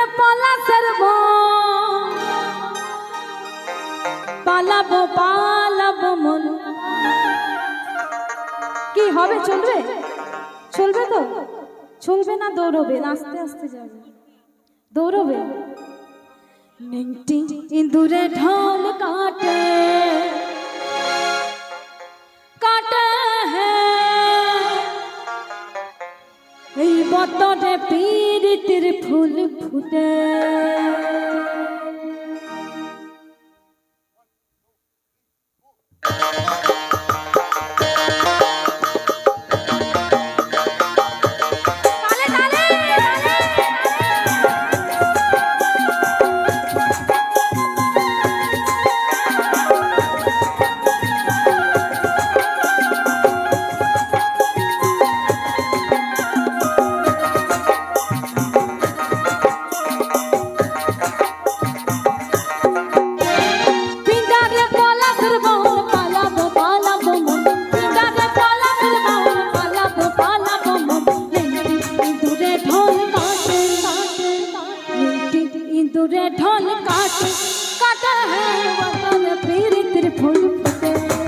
রে পলাশের পালাবো পালাবো মন। কি হবে, চলবে? চলবে তো? চলবে না, দৌড়বে, আস্তে আস্তে যাবে। দৌড়বে? ইঁদুরে ঢোল কাটে। কাটে বতরে পীড়িতির ফুল ফুটে। ইঁদুরে ঢোল কাটে কাটে বতর পীড়িতির ফুল ফুটে বতর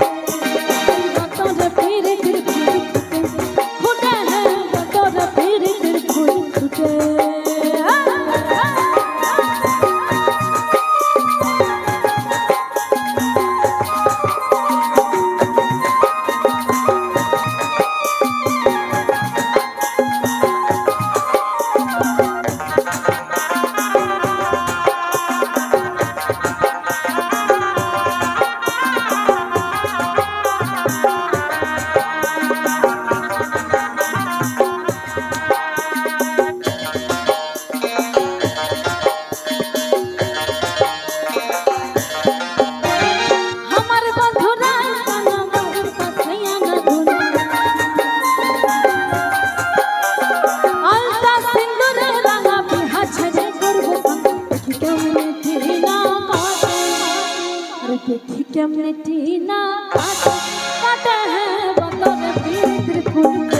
দেখি কেমনে টিনা কাটা হ্যাঁ বতর পিতৃ ফুল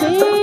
see.